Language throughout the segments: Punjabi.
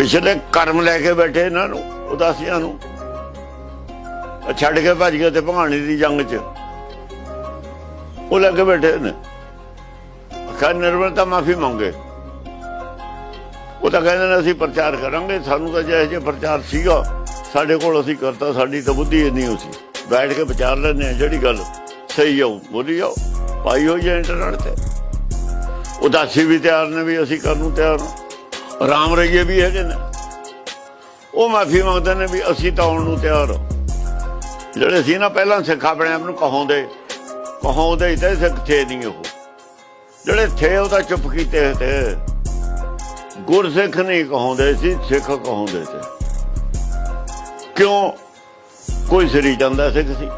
ਪਿਛਲੇ ਕਰਮ ਲੈ ਕੇ ਬੈਠੇ ਇਹਨਾਂ ਨੂੰ, ਉਦਾਸੀਆਂ ਨੂੰ। ਛੱਡ ਕੇ ਭੱਜ ਗਏ ਤੇ ਭਗਾਣੀ ਦੀ ਜੰਗ 'ਚ। ਉਹ ਲੈ ਕੇ ਬੈਠੇ ਨੇ। ਅਖਾ ਨਿਰਵਲਤਾ ਮਾਫੀ ਮੰਗੇ। ਉਹ ਤਾਂ ਕਹਿੰਦੇ ਨੇ, ਅਸੀਂ ਪ੍ਰਚਾਰ ਕਰਾਂਗੇ। ਸਾਨੂੰ ਤਾਂ ਜਿਹੇ ਜਿਹਾ ਪ੍ਰਚਾਰ ਸੀਗਾ, ਸਾਡੇ ਕੋਲ ਅਸੀਂ ਕਰਤਾ, ਸਾਡੀ ਤਾਂ ਬੁੱਧੀ ਇੰਨੀ ਹੋ ਸੀ। ਬੈਠ ਕੇ ਵਿਚਾਰ ਲੈਂਦੇ ਆ ਜਿਹੜੀ ਗੱਲ ਸਹੀ ਆਉ ਬੋਲੀ ਜਾਓ ਪਾਈ ਹੋਈ ਹੈ ਇੰਟਰਨੈਟ ਤੇ। ਉਦਾਸੀ ਵੀ ਤਿਆਰ ਨੇ ਵੀ ਅਸੀਂ ਕਰਨ ਨੂੰ ਤਿਆਰ ਹਾਂ। ਰਾਮ ਰਈਏ ਵੀ ਹੈਗੇ ਨੇ। ਉਹ ਮਾਫੀ ਮੰਗਦੇ ਨੇ ਵੀ ਅਸੀਂ ਤਾਂ ਆਉਣ ਨੂੰ ਤਿਆਰ ਜਿਹੜੇ ਸੀ ਨਾ ਪਹਿਲਾਂ ਸਿੱਖ ਆਪਣੇ ਆਪ ਨੂੰ ਕਹਾਉਂਦੇ ਕਹਾਉਂਦੇ ਤੇ ਸਿੱਖ ਥੇ ਨਹੀਂ ਉਹ। ਜਿਹੜੇ ਥੇ ਉਹ ਤਾਂ ਚੁੱਪ ਕੀਤੇ ਤੇ ਗੁਰਸਿੱਖ ਨਹੀਂ ਕਹਾਉਂਦੇ ਸੀ, ਸਿੱਖ ਕਹਾਉਂਦੇ ਸੀ। ਕਿਉਂ? ਕੋਈ ਸਰੀ ਜਾਂਦਾ ਸਿੱਖ ਸੀ।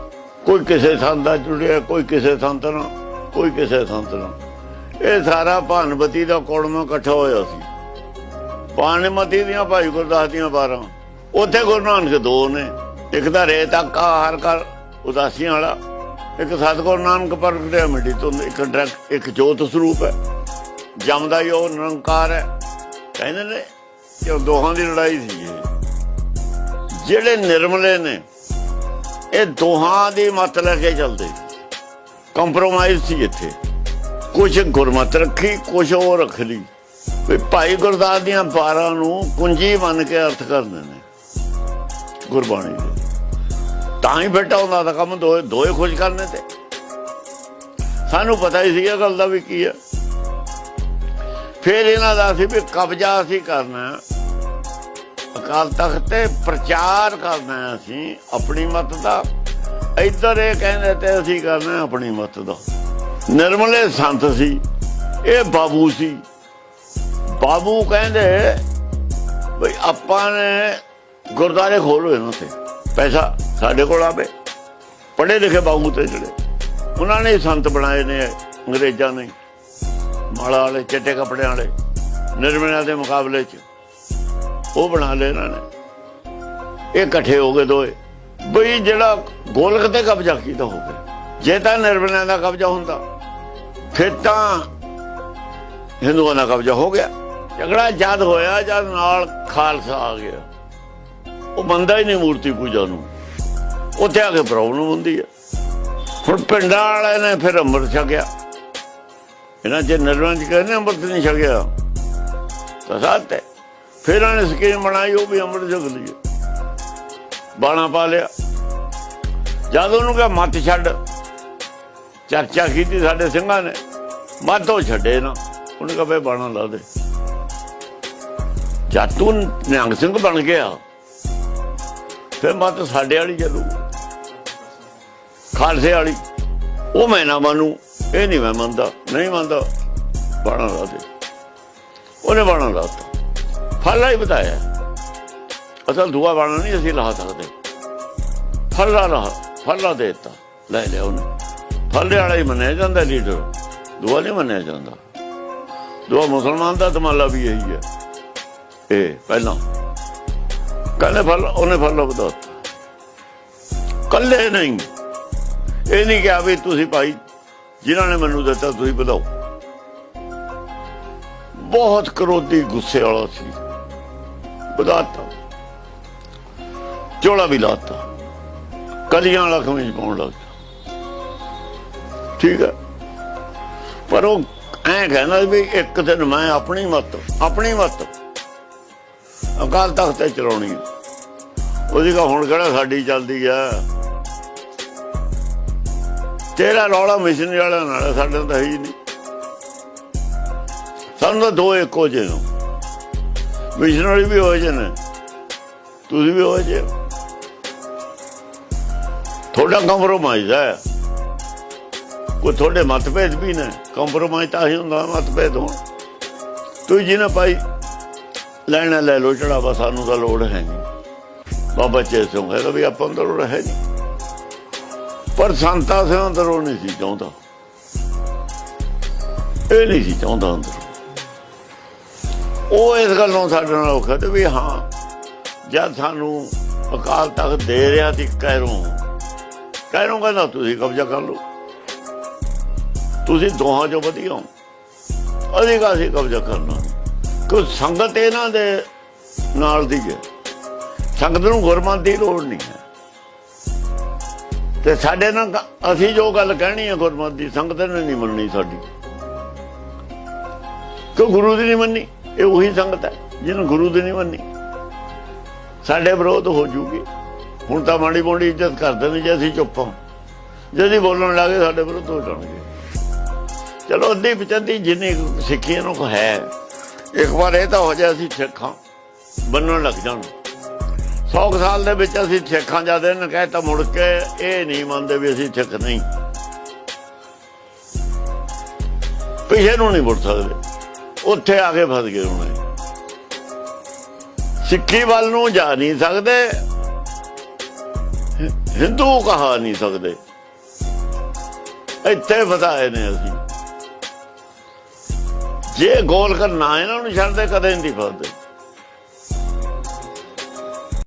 ਕੋਈ ਕਿਸੇ ਸੰਤ ਦਾ ਜੁੜਿਆ, ਕੋਈ ਕਿਸੇ ਸੰਤ ਨਾਲ, ਕੋਈ ਕਿਸੇ ਸੰਤ ਨਾਲ। ਇਹ ਸਾਰਾ ਭਾਨਵਤੀ ਦਾ ਕੋੜਮਾ ਇਕੱਠਾ ਹੋਇਆ ਸੀ। ਭਾਨਮਤੀ ਦੀਆਂ ਭਾਈ ਗੁਰਦਾਸ ਦੀਆਂ 12 ਉੱਥੇ ਗੁਰੂ ਨਾਨਕ ਦੋ ਨੇ। ਇੱਕ ਤਾਂ ਰੇਤ ਆਕਾ ਹਰ ਕਰ, ਉਦਾਸੀਆਂ ਵਾਲਾ। ਇੱਕ ਸਤਿਗੁਰ ਨਾਨਕ ਪ੍ਰਗਟਿਆ ਮਿੱਟੀ ਤੋਂ ਇੱਕ ਡਰੈਕਟ ਇੱਕ ਜੋਤ ਸਰੂਪ ਹੈ। ਜਮਦਾ ਹੀ ਉਹ ਨਿਰੰਕਾਰ ਹੈ। ਕਹਿੰਦੇ ਨੇ ਕਿ ਉਹ ਦੋਹਾਂ ਦੀ ਲੜਾਈ ਸੀ ਜਿਹੜੇ ਨਿਰਮਲੇ ਨੇ, ਇਹ ਦੋਹਾਂ ਦੀ ਮਤ ਲੈ ਕੇ ਚੱਲਦੇ। ਕੰਪਰੋਮਾਈਜ਼ ਸੀ ਇੱਥੇ। ਕੁਝ ਗੁਰਮਤ ਰੱਖੀ ਕੁਝ ਉਹ ਰੱਖ ਲਈ। ਵੀ ਭਾਈ ਗੁਰਦਾਸ ਦੀਆਂ 12 ਨੂੰ ਕੁੰਜੀ ਮੰਨ ਕੇ ਅਰਥ ਕਰਦੇ ਨੇ, ਗੁਰਬਾਣੀ ਦੇ। ਤਾਂ ਹੀ ਬੈਠਾ ਹੁੰਦਾ ਤਾਂ ਕੰਮ ਦੋਏ ਦੋਏ ਖੁਸ਼ ਕਰਨੇ ਤੇ। ਸਾਨੂੰ ਪਤਾ ਹੀ ਸੀ ਇਹ ਗੱਲ ਦਾ ਵੀ ਕੀ ਹੈ ਫਿਰ ਇਹਨਾਂ ਦਾ ਸੀ ਵੀ ਕਬਜ਼ਾ ਅਸੀਂ ਕਰਨਾ ਅਕਾਲ ਤਖਤ ਤੇ ਪ੍ਰਚਾਰ ਕਰਨਾ ਅਸੀਂ ਆਪਣੀ ਮਤ ਦਾ। ਇੱਧਰ ਇਹ ਕਹਿੰਦੇ ਤੇ ਅਸੀਂ ਕਰਨਾ ਆਪਣੀ ਮਤ ਦਾ। ਨਿਰਮਲੇ ਸੰਤ ਸੀ, ਇਹ ਬਾਬੂ ਸੀ। ਬਾਬੂ ਕਹਿੰਦੇ ਬਈ ਆਪਾਂ ਨੇ ਗੁਰਦਾਰੇ ਖੋਲੋ ਇਹਨਾਂ ਤੇ ਪੈਸਾ ਸਾਡੇ ਕੋਲ ਆਵੇ। ਪੜ੍ਹੇ ਲਿਖੇ ਬਾਬੂ ਤੇ ਜਿਹੜੇ। ਉਹਨਾਂ ਨੇ ਸੰਤ ਬਣਾਏ ਨੇ ਅੰਗਰੇਜ਼ਾਂ ਨੇ। ਮਾਲਾ ਵਾਲੇ, ਚਿੱਟੇ ਕੱਪੜਿਆਂ ਵਾਲੇ ਨਿਰਮਲਿਆਂ ਦੇ ਮੁਕਾਬਲੇ 'ਚ। ਉਹ ਬਣਾ ਲਏ ਇਹਨਾਂ ਨੇ। ਇਹ ਇਕੱਠੇ ਹੋ ਗਏ ਦੋਏ। ਬਈ ਜਿਹੜਾ ਗੋਲਕ ਤੇ ਕਬਜ਼ਾ ਕੀਤਾ ਹੋ ਗਿਆ ਜੇ ਤਾਂ ਨਿਰਮਲਿਆਂ ਦਾ ਕਬਜ਼ਾ ਹੁੰਦਾ, ਫਿਰ ਤਾਂ ਹਿੰਦੂਆਂ ਦਾ ਕਬਜ਼ਾ ਹੋ ਗਿਆ। ਝਗੜਾ ਜਦ ਹੋਇਆ ਜਦ ਨਾਲ ਖਾਲਸਾ ਆ ਗਿਆ। ਉਹ ਮੰਨਦਾ ਹੀ ਨਹੀਂ ਮੂਰਤੀ ਪੂਜਾ ਨੂੰ। ਉੱਥੇ ਆ ਕੇ ਪ੍ਰੋਬਲਮ ਹੁੰਦੀ ਹੈ ਹੁਣ ਪਿੰਡਾਂ ਵਾਲਿਆਂ ਨੇ ਫਿਰ ਅੰਮ੍ਰਿਤ ਛਕਿਆ। ਇਹਨਾਂ ਜੇ ਨਿਰਵੰਜ ਚ ਕਹਿੰਦੇ ਅੰਮ੍ਰਿਤ ਨਹੀਂ ਛਕਿਆ। ਤਾਂ ਸਾਥ ਹੈ। ਫਿਰ ਇਹਨਾਂ ਨੇ ਸਕੀਮ ਬਣਾਈ, ਉਹ ਵੀ ਅੰਮ੍ਰਿਤ ਛਕ ਲਈ ਬਾਣਾ ਪਾ ਲਿਆ। ਜਦ ਉਹਨੂੰ ਕਿਹਾ, ਮੱਤ ਛੱਡ। ਚਰਚਾ ਕੀਤੀ ਸਾਡੇ ਸਿੰਘਾਂ ਨੇ। ਮੱਤ ਉਹ ਛੱਡੇ ਨਾ। ਉਹਨੇ ਕਿਹਾ, ਬਈ ਬਾਣਾ ਲਾ ਦੇ। ਚਾਤੂ ਨਿਹੰਗ ਸਿੰਘ ਬਣ ਗਿਆ। ਫਿਰ ਮੱਤ ਸਾਡੇ ਵਾਲੀ ਚੱਲੂ। ਖਾਲਸੇ ਵਾਲੀ। ਉਹ ਮੈਂ ਨਾ ਮੰਨੂ, ਇਹ ਨਹੀਂ ਮੈਂ ਮੰਨਦਾ। ਨਹੀਂ ਮੰਨਦਾ, ਬਾਣਾ ਲਾ ਦੇ। ਉਹਨੇ ਬਾਣਾ ਲਾਤਾ ਫੱਲਾ ਹੀ ਬਤਾਇਆ ਅਸਲ ਦੁਆ ਬਾਣਾ ਨਹੀਂ ਅਸੀਂ ਲਾ ਸਕਦੇ। ਫੱਲਾ ਲਾ, ਫੱਲਾ ਦੇਤਾ। ਲੈ ਲਿਆ ਉਹਨੇ। ਫੱਲੇ ਵਾਲਾ ਹੀ ਮੰਨਿਆ ਜਾਂਦਾ ਲੀਡਰ। ਦੁਆ ਨਹੀਂ ਮੰਨਿਆ ਜਾਂਦਾ। ਦੁਆ ਮੁਸਲਮਾਨ ਦਾ ਤਮਾਲਾ ਵੀ ਇਹੀ ਹੈ। ਇਹ ਪਹਿਲਾਂ। ਕਹਿੰਦੇ ਫਲ, ਉਹਨੇ ਫਲ ਬਤਾਤਾ ਕੱਲੇ ਨਹੀਂ। ਇਹ ਨਹੀਂ ਕਿਹਾ ਵੀ ਤੁਸੀਂ ਭਾਈ, ਜਿਨ੍ਹਾਂ ਨੇ ਮੈਨੂੰ ਦਿੱਤਾ, ਤੁਸੀਂ ਵਧਾਓ। ਬਹੁਤ ਕਰੋਧੀ ਗੁੱਸੇ ਵਾਲਾ ਸੀ। ਵਧਾਤਾ। ਚੋਲਾ ਵੀ ਲਾਤਾ। ਕਲੀਆਂ ਵਾਲਾ ਖਮੀਜ਼ ਪਾਉਣ ਲੱਗ ਠੀਕ ਹੈ। ਪਰ ਉਹ ਐਂ ਕਹਿੰਦਾ ਵੀ ਇੱਕ ਦਿਨ ਮੈਂ ਆਪਣੀ ਮਤ ਆਪਣੀ ਮਤ ਅਕਾਲ ਤਖਤ ਤੇ ਚਲਾਉਣੀ। ਹੈ। ਉਹਦੀ ਹੁਣ ਕਿਹੜਾ ਸਾਡੀ ਚੱਲਦੀ ਆ। ਤੇਰਾ ਰੌਲਾ ਮਿਸ਼ਨ ਵਾਲਾ ਨਾਲ ਸਾਡੇ ਤਾਂ ਹੈ ਹੀ ਨਹੀਂ। ਸਾਨੂੰ ਤਾਂ ਦੋ ਇੱਕੋ ਜਿਹੇ ਨੂੰ। ਮਿਸ਼ਨਰੀ ਵੀ ਹੋ ਜੇ ਨੇ। ਤੁਸੀਂ ਵੀ ਹੋ ਜੇ। ਥੋੜਾ ਕੰਪਰੋਮਾਈਜ਼ ਹੈ। ਕੋਈ ਤੁਹਾਡੇ ਮਤਭੇਦ ਵੀ ਨੇ। ਕੰਪਰੋਮਾਈਜ਼ ਤਾਂ ਹੀ ਹੁੰਦਾ, ਮਤਭੇਦ ਹੋਣ। ਤੁਸੀਂ ਜੀ ਨਾ ਭਾਈ ਲੈਣਾ ਲੈ ਲੋ ਚੜਾਵਾ ਸਾਨੂੰ ਤਾਂ ਲੋੜ ਹੈ ਨਹੀਂ। ਬਾਬਾ ਚੇ ਸਿੰਘ ਹੈ ਵੀ ਆਪਾਂ ਨੂੰ ਤਾਂ ਲੋੜ ਹੈ ਨਹੀਂ। ਪਰ ਸੰਤਾ ਸਿੰਘ ਅੰਦਰੋਂ ਨਹੀਂ ਸੀ ਚਾਹੁੰਦਾ। ਇਹ ਨਹੀਂ ਸੀ ਚਾਹੁੰਦਾ ਅੰਦਰ। ਉਹ ਇਸ ਗੱਲੋਂ ਸਾਡੇ ਨਾਲ ਔਖਾ ਤੇ ਵੀ ਹਾਂ, ਜਦ ਸਾਨੂੰ ਅਕਾਲ ਤਖਤ ਦੇ ਰਿਹਾ ਸੀ ਕਹਿਰੋਂ ਕਹਿਰੋਂ ਕਹਿੰਦਾ, ਤੁਸੀਂ ਕਬਜ਼ਾ ਕਰ ਲਓ। ਤੁਸੀਂ ਦੋਹਾਂ ਚੋਂ ਵਧੀਆ ਹੋ। ਅਸੀਂ ਕਾਸੀ ਕਬਜ਼ਾ ਕਰਨਾ? ਕੋਈ ਸੰਗਤ ਇਹਨਾਂ ਦੇ ਨਾਲ ਦੀ ਹੈ। ਸੰਗਤ ਨੂੰ ਗੁਰਮਤਿ ਦੀ ਲੋੜ ਨਹੀਂ ਹੈ। ਤੇ ਸਾਡੇ ਨਾਲ ਅਸੀਂ ਜੋ ਗੱਲ ਕਹਿਣੀ ਹੈ ਗੁਰਮਤਿ ਦੀ, ਸੰਗਤ ਨੇ ਨਹੀਂ ਮੰਨਣੀ ਸਾਡੀ। ਕਿਉਂ ਗੁਰੂ ਦੀ ਨਹੀਂ ਮੰਨੀ? ਇਹ ਉਹੀ ਸੰਗਤ ਹੈ, ਜਿਹਨੂੰ ਗੁਰੂ ਦੀ ਨਹੀਂ ਮੰਨੀ। ਸਾਡੇ ਵਿਰੋਧ ਹੋ ਜੂਗੀ। ਹੁਣ ਤਾਂ ਮਾੜੀ ਮੋੜੀ ਇੱਜ਼ਤ ਕਰਦੇ ਨੇ ਜੇ ਅਸੀਂ ਚੁੱਪ ਹਾਂ। ਜੇ ਅਸੀਂ ਬੋਲਣ ਲੱਗੇ ਸਾਡੇ ਵਿਰੋਧ ਹੋ ਜਾਣਗੇ। ਚਲੋ, ਅੱਧੀ ਪਚੰਦੀ ਜਿੰਨੀ ਸਿੱਖੀ ਨੂੰ ਹੈ। ਇੱਕ ਵਾਰ ਇਹ ਤਾਂ ਹੋ ਜਾਏ ਅਸੀਂ ਸਿੱਖਾਂ ਬੰਨਣ ਲੱਗ ਜਾਣ। 100 ਸਾਲ ਦੇ ਵਿੱਚ ਅਸੀਂ ਸਿੱਖਾਂ ਜਾਂਦੇ ਨੇ, ਕਹਿ ਤਾਂ ਮੁੜ ਕੇ ਇਹ ਨਹੀਂ ਮੰਨਦੇ ਵੀ ਅਸੀਂ ਸਿੱਖ ਨਹੀਂ। ਪਿਛੇ ਨੂੰ ਨਹੀਂ ਮੁੜ ਸਕਦੇ। ਉੱਥੇ ਆ ਕੇ ਫਸ ਗਏ ਹੁਣ। ਸਿੱਖੀ ਵੱਲ ਨੂੰ ਜਾ ਨਹੀਂ ਸਕਦੇ। ਹਿੰਦੂ ਕਹਾ ਨਹੀਂ ਸਕਦੇ। ਇੱਥੇ ਫਸਾਏ ਨੇ ਅਸੀਂ। ਜੇ ਗੋਲ ਕਰਨਾ ਇਹਨਾਂ ਨੂੰ ਛੱਡਦੇ ਕਦੇ ਨਹੀਂ ਫਸਦੇ